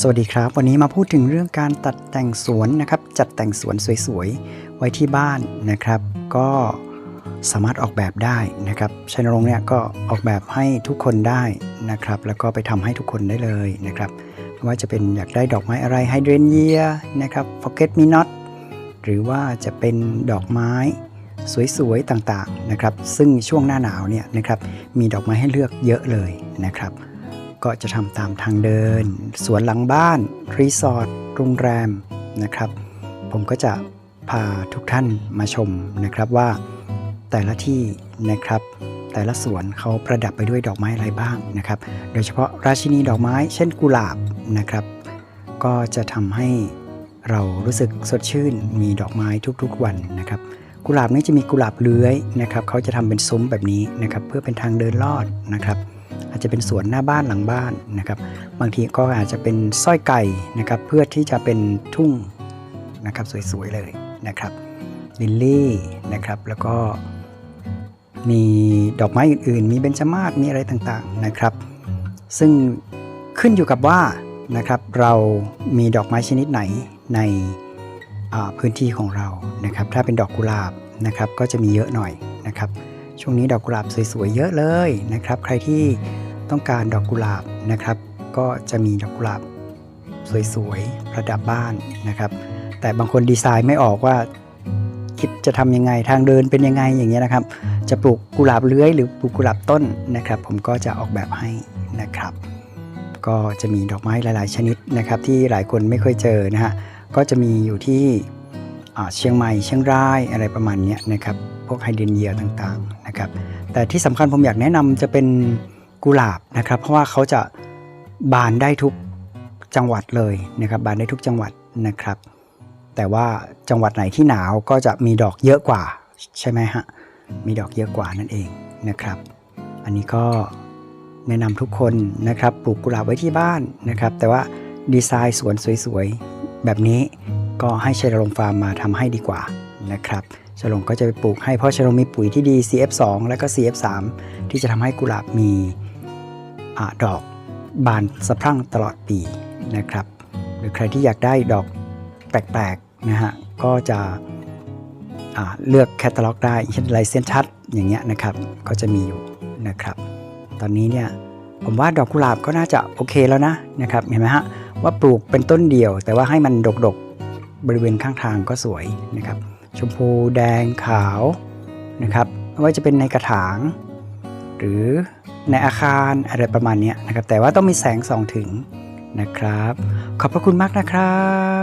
สวัสดีครับ วันนี้มาพูดถึงเรื่องการตัดแต่งสวนนะครับ จัดแต่งสวนสวยๆ ไว้ที่บ้านนะครับ ก็สามารถออกแบบได้นะครับชัยนรงค์เนี่ยก็ออกแบบให้ทุกคนได้นะครับ แล้วก็ไปทำให้ทุกคนได้เลยนะครับไม่ว่าจะเป็นอยากได้ดอกไม้อะไรไฮเดรนเยียนะครับ forget me not หรือว่าจะเป็นดอกไม้สวยๆต่างๆนะครับ ซึ่งช่วงหน้าหนาวเนี่ยนะครับมีดอกไม้ให้เลือกเยอะเลยนะครับ ก็จะทำตามทางเดิน สวนหลังบ้าน รีสอร์ทโรงแรมนะครับ ผมก็จะพาทุกท่านมาชมนะครับว่าแต่ละที่นะครับ แต่ละสวนเขาประดับไปด้วยดอกไม้อะไรบ้างนะครับ โดยเฉพาะราชินีดอกไม้ เช่นกุหลาบนะครับ ก็จะทำให้เรารู้สึกสดชื่นมีดอกไม้ทุกๆวันนะครับ กุหลาบนี้จะมีกุหลาบเลื้อยนะครับเขาจะทำเป็นซุ้มแบบนี้นะครับ เพื่อเป็นทางเดินลอดนะครับ อาจจะเป็นสวนหน้าบ้านหลังบ้านนะครับ บางทีก็อาจจะเป็นสร้อยไก่นะครับ เพื่อที่จะเป็นทุ่งนะครับสวยๆเลยนะครับลิลลี่นะครับแล้วก็มีดอกไม้อื่นๆ มีเบญจมาศมีอะไรต่างๆนะครับ ซึ่งขึ้นอยู่กับว่านะครับเรามีดอกไม้ชนิดไหนในพื้นที่ของเรานะครับ ถ้าเป็นดอกกุหลาบนะครับก็จะมีเยอะหน่อยนะครับ ช่วงนี้ดอกกุหลาบสวยๆเยอะเลยนะครับ ใครที่ ต้องการดอกกุหลาบนะครับ ก็จะมีดอกกุหลาบสวยๆประดับบ้านนะครับ แต่บางคนดีไซน์ไม่ออกว่าคิดจะทำยังไงทางเดินเป็นยังไงอย่างเงี้ยนะครับ จะปลูกกุหลาบเลื้อยหรือปลูกกุหลาบต้นนะครับ ผมก็จะออกแบบให้นะครับ ก็จะมีดอกไม้หลาย ๆ ชนิดนะครับ ที่หลายคนไม่เคยเจอนะฮะก็จะมีอยู่ที่เชียงใหม่เชียงรายอะไรประมาณเนี้ยนะครับ พวกไฮเดรนเยียต่างๆนะครับ แต่ที่สำคัญผมอยากแนะนำจะเป็น กุหลาบนะครับ เพราะว่าเขาจะบานได้ทุกจังหวัดเลยนะครับ บานได้ทุกจังหวัดนะครับ แต่ว่าจังหวัดไหนที่หนาวก็จะมีดอกเยอะกว่าใช่ไหมฮะ มีดอกเยอะกว่านั่นเองนะครับ อันนี้ก็แนะนำทุกคนนะครับ ปลูกกุหลาบไว้ที่บ้านนะครับ แต่ว่าดีไซน์สวนสวยๆ แบบนี้ก็ให้ชัยรงฟาร์มมาทำให้ดีกว่านะครับชลงก็จะไปปลูกให้เพราะชลงมีปุ๋ยที่ดี CF2 และก็ CF3 ที่จะทำให้กุหลาบมี อดอกบานสะพรั่งตลอดปีนะครับ หรือใครที่อยากได้ดอกแปลกๆนะฮะก็จะเลือกแคตตาล็อกได้เช่นลายเส้นชัดอย่างเงี้ยนะครับก็จะมีอยู่นะครับ ตอนนี้เนี่ยผมว่าดอกกุหลาบก็น่าจะโอเคแล้วนะนะครับเห็นไหมฮะว่าปลูกเป็นต้นเดียว แต่ว่าให้มันดกๆบริเวณข้างทางก็สวยนะครับ ชมพูแดงขาวนะครับไม่ว่าจะเป็นในกระถาง หรือ ในอาคารอะไรประมาณนี้นะครับ แต่ว่าต้องมีแสงส่องถึงนะครับ ขอบพระคุณมากนะครับ